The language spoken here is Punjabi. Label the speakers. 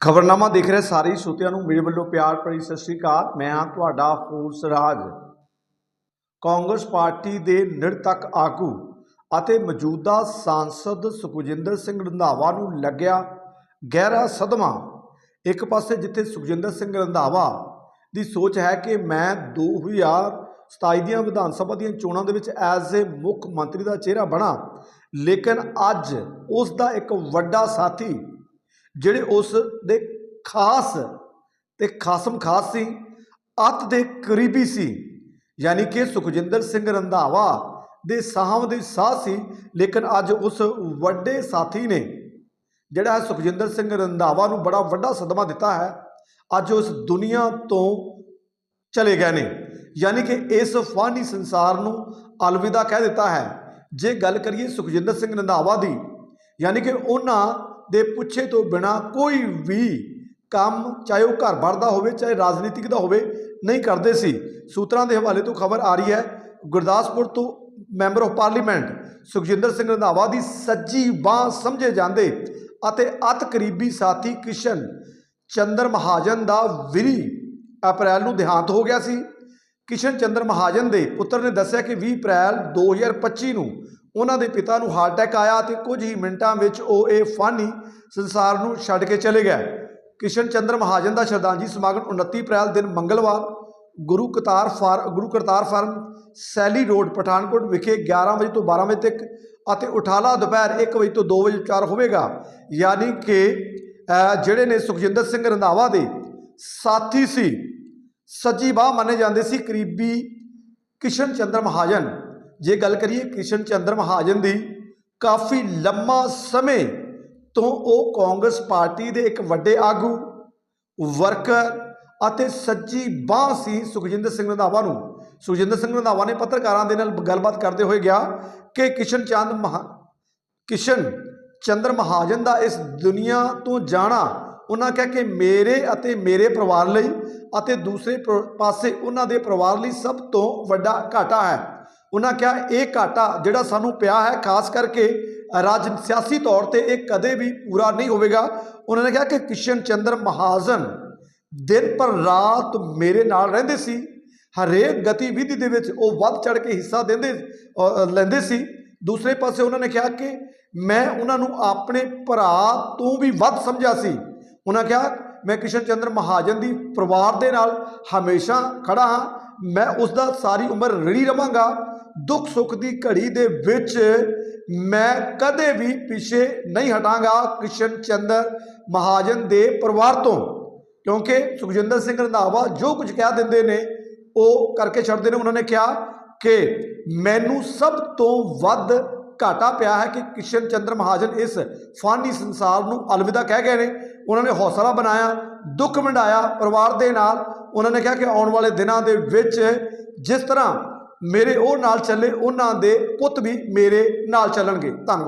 Speaker 1: ਖਬਰਨਾਮਾ ਦੇਖ ਰਹੇ ਸਾਰੇ ਹੀ ਨੂੰ ਮੇਰੇ ਵੱਲੋਂ ਪਿਆਰ ਭਰੀ ਸਤਿ ਸ੍ਰੀ ਅਕਾਲ। ਮੈਂ ਹਾਂ ਤੁਹਾਡਾ ਫੂਰਸ ਰਾਜ। ਕਾਂਗਰਸ ਪਾਰਟੀ ਦੇ ਨਿਰਤੱਕ ਆਗੂ ਅਤੇ ਮੌਜੂਦਾ ਸਾਂਸਦ ਸੁਖਜਿੰਦਰ ਸਿੰਘ ਰੰਧਾਵਾ ਨੂੰ ਲੱਗਿਆ ਗਹਿਰਾ ਸਦਮਾ। ਇੱਕ ਪਾਸੇ ਜਿੱਥੇ ਸੁਖਜਿੰਦਰ ਸਿੰਘ ਰੰਧਾਵਾ ਦੀ ਸੋਚ ਹੈ ਕਿ ਮੈਂ 2027 ਦੀਆਂ ਵਿਧਾਨ ਸਭਾ ਦੀਆਂ ਚੋਣਾਂ ਦੇ ਵਿੱਚ ਐਜ਼ ਏ ਮੁੱਖ ਮੰਤਰੀ ਦਾ ਚਿਹਰਾ ਬਣਾ, ਲੇਕਿਨ ਅੱਜ ਉਸ ਦਾ ਇੱਕ ਵੱਡਾ ਸਾਥੀ ਜਿਹੜੇ ਉਸ ਦੇ ਖਾਸ ਤੇ ਖਾਸਮ ਖਾਸ ਸੀ, ਅੱਤ ਦੇ ਕਰੀਬੀ ਸੀ, ਯਾਨੀ ਕਿ ਸੁਖਜਿੰਦਰ ਸਿੰਘ ਰੰਧਾਵਾ ਦੇ ਸਾਹਮ ਦੇ ਸਾਹ ਸੀ, ਲੇਕਿਨ ਅੱਜ ਉਸ ਵੱਡੇ ਸਾਥੀ ਨੇ ਜਿਹੜਾ ਹੈ ਸੁਖਜਿੰਦਰ ਸਿੰਘ ਰੰਧਾਵਾ ਨੂੰ ਬੜਾ ਵੱਡਾ ਸਦਮਾ ਦਿੱਤਾ ਹੈ, ਅੱਜ ਉਸ ਦੁਨੀਆ ਤੋਂ ਚਲੇ ਗਏ ਨੇ। ਯਾਨੀ ਕਿ ਇਸ ਫਾਨੀ ਸੰਸਾਰ ਨੂੰ ਅਲਵਿਦਾ ਕਹਿ ਦਿੱਤਾ ਹੈ। ਜੇ ਗੱਲ ਕਰੀਏ ਸੁਖਜਿੰਦਰ ਸਿੰਘ ਰੰਧਾਵਾ ਦੀ, ਯਾਨੀ ਕਿ ਉਹਨਾਂ ਦੇ ਪੁੱਛੇ ਤੋਂ ਬਿਨਾ ਕੋਈ ਵੀ ਕੰਮ, ਚਾਹੇ ਉਹ ਘਰ ਬਾਰ ਦਾ ਹੋਵੇ, ਚਾਹੇ ਰਾਜਨੀਤਿਕ ਦਾ ਹੋਵੇ, ਨਹੀਂ ਕਰਦੇ ਸੀ। ਸੂਤਰਾਂ ਦੇ ਹਵਾਲੇ ਤੋਂ ਖਬਰ ਆ ਰਹੀ ਹੈ, ਗੁਰਦਾਸਪੁਰ ਤੋਂ member of parliament Sukhjinder Singh Randhawa ਦੀ ਸੱਜੀ ਬਾਹ ਸਮਝੇ ਜਾਂਦੇ ਅਤੇ ਅਤ ਕਰੀਬੀ ਸਾਥੀ ਕਿਸ਼ਨ ਚੰਦਰ ਮਹਾਜਨ ਦਾ 20 ਅਪ੍ਰੈਲ ਨੂੰ ਦੇਹਾਂਤ ਹੋ ਗਿਆ ਸੀ। ਕਿਸ਼ਨ ਚੰਦਰ ਮਹਾਜਨ ਦੇ ਪੁੱਤਰ ਨੇ ਦੱਸਿਆ ਕਿ 20 ਅਪ੍ਰੈਲ 2025 ਨੂੰ ਉਹਨਾਂ ਦੇ ਪਿਤਾ ਨੂੰ ਹਾਰਟ ਅਟੈਕ ਆਇਆ ਤੇ ਕੁਝ ਹੀ ਮਿੰਟਾਂ ਵਿੱਚ ਉਹ ਇਹ ਫਾਨੀ ਸੰਸਾਰ ਨੂੰ ਛੱਡ ਕੇ ਚਲੇ ਗਏ। ਕਿਸ਼ਨ ਚੰਦਰ ਮਹਾਜਨ ਦਾ ਸ਼ਰਧਾਂਜਲੀ ਸਮਾਗਮ 29 ਅਪ੍ਰੈਲ ਦਿਨ ਮੰਗਲਵਾਰ, ਗੁਰੂ ਕਰਤਾਰ ਫਾਰ, ਗੁਰੂ ਕਰਤਾਰ ਫਾਰਮ, ਸੈਲੀ ਰੋਡ, ਪਠਾਨਕੋਟ ਵਿਖੇ 11 ਵਜੇ ਤੋਂ 12 ਵਜੇ ਤੱਕ ਅਤੇ ਉਠਾਲਾ ਦੁਪਹਿਰ 1 ਵਜੇ ਤੋਂ 2 ਵਜੇ ਚਾਰ ਹੋਵੇਗਾ। ਯਾਨੀ ਕਿ ਜਿਹੜੇ ਨੇ ਸੁਖਜਿੰਦਰ ਸਿੰਘ ਰੰਧਾਵਾ ਦੇ ਸਾਥੀ ਸੀ, ਸੱਜੀ ਬਾਹ ਮੰਨੇ ਜਾਂਦੇ ਸੀ ਕਰੀਬੀ ਕਿਸ਼ਨ ਚੰਦਰ ਮਹਾਜਨ। ਜੇ ਗੱਲ ਕਰੀਏ ਕਿਸ਼ਨ ਚੰਦਰ ਮਹਾਜਨ ਦੀ, ਕਾਫੀ ਲੰਮਾ ਸਮੇਂ ਤੋਂ ਉਹ ਕਾਂਗਰਸ ਪਾਰਟੀ ਦੇ ਇੱਕ ਵੱਡੇ ਆਗੂ, ਵਰਕਰ ਅਤੇ ਸੱਜੀ ਬਾਹ ਸੀ ਸੁਖਜਿੰਦਰ ਸਿੰਘ ਰੰਧਾਵਾ ਨੂੰ। ਸੁਖਜਿੰਦਰ ਸਿੰਘ ਰੰਧਾਵਾ ਨੇ ਪੱਤਰਕਾਰਾਂ ਦੇ ਨਾਲ ਗੱਲਬਾਤ ਕਰਦੇ ਹੋਏ ਗਿਆ ਕਿ ਕਿਸ਼ਨ ਚੰਦ ਮਹਾ ਕਿਸ਼ਨ ਚੰਦਰ ਮਹਾਜਨ ਦਾ ਇਸ ਦੁਨੀਆ ਤੋਂ ਜਾਣਾ, ਉਹਨਾਂ ਕਿਹਾ ਕਿ ਮੇਰੇ ਅਤੇ ਮੇਰੇ ਪਰਿਵਾਰ ਲਈ ਅਤੇ ਦੂਸਰੇ ਪ- ਪਾਸੇ ਉਹਨਾਂ ਦੇ ਪਰਿਵਾਰ ਲਈ ਸਭ ਤੋਂ ਵੱਡਾ ਘਾਟਾ ਹੈ। ਉਹਨਾਂ ਕਿਹਾ, ਇਹ ਘਾਟਾ ਜਿਹੜਾ ਸਾਨੂੰ ਪਿਆ ਹੈ, ਖਾਸ ਕਰਕੇ ਰਾਜ ਸਿਆਸੀ ਤੌਰ ਤੇ ਇਹ ਕਦੇ ਵੀ ਪੂਰਾ ਨਹੀਂ ਹੋਵੇਗਾ। ਉਹਨਾਂ ਨੇ ਕਿਹਾ ਕਿ ਕਿਸ਼ਨ ਚੰਦਰ ਮਹਾਜਨ ਦਿਨ ਪਰ ਰਾਤ ਮੇਰੇ ਨਾਲ ਰਹਿੰਦੇ ਸੀ। ਹਰੇਕ ਗਤੀਵਿਧੀ ਦੇ ਵਿੱਚ ਉਹ ਵੱਧ ਚੜ ਕੇ ਹਿੱਸਾ ਦਿੰਦੇ ਲੈਂਦੇ ਸੀ। ਦੂਸਰੇ ਪਾਸੇ ਉਹਨਾਂ ਨੇ ਕਿਹਾ ਕਿ ਮੈਂ ਉਹਨਾਂ ਨੂੰ ਆਪਣੇ ਭਰਾ ਤੋਂ ਵੀ ਵੱਧ ਸਮਝਿਆ ਸੀ। ਉਹਨਾਂ ਕਿਹਾ, ਮੈਂ ਕਿਸ਼ਨ ਚੰਦਰ ਮਹਾਜਨ ਦੀ ਪਰਿਵਾਰ ਦੇ ਨਾਲ ਹਮੇਸ਼ਾ ਖੜਾ ਹਾਂ। ਮੈਂ ਉਸ ਦਾ ਸਾਰੀ ਉਮਰ ਰੜੀ ਰਵਾਂਗਾ ਦੁੱਖ ਸੁੱਖ ਦੀ ਘੜੀ ਦੇ ਵਿੱਚ ਮੈਂ ਕਦੇ ਵੀ ਪਿੱਛੇ ਨਹੀਂ ਹਟਾਂਗਾ ਕਿਸ਼ਨ ਚੰਦਰ ਮਹਾਜਨ ਦੇ ਪਰਿਵਾਰ ਤੋਂ। ਕਿਉਂਕਿ ਸੁਖਜਿੰਦਰ ਸਿੰਘ ਰੰਧਾਵਾ ਜੋ ਕੁਝ ਕਹਿ ਦਿੰਦੇ ਨੇ, ਉਹ ਕਰਕੇ ਛੱਡਦੇ ਨੇ। ਉਹਨਾਂ ਨੇ ਕਿਹਾ ਕਿ ਮੈਨੂੰ ਸਭ ਤੋਂ ਵੱਧ ਘਾਟਾ ਪਿਆ ਹੈ ਕਿ ਕਿਸ਼ਨ ਚੰਦਰ ਮਹਾਜਨ ਇਸ ਫਾਨੀ ਸੰਸਾਰ ਨੂੰ ਅਲਵਿਦਾ ਕਹਿ ਗਏ ਨੇ। ਉਹਨਾਂ ਨੇ ਹੌਸਲਾ ਬਣਾਇਆ, ਦੁੱਖ ਵੰਡਾਇਆ ਪਰਿਵਾਰ ਦੇ ਨਾਲ। ਉਹਨਾਂ ਨੇ ਕਿਹਾ ਕਿ ਆਉਣ ਵਾਲੇ ਦਿਨਾਂ ਦੇ ਵਿੱਚ ਜਿਸ ਤਰ੍ਹਾਂ ਮੇਰੇ ਉਹ ਨਾਲ ਚੱਲੇ ਉਹਨਾਂ ਦੇ ਪੁੱਤ ਵੀ ਮੇਰੇ ਨਾਲ ਚੱਲਣਗੇ। ਧੰਨਵਾਦ।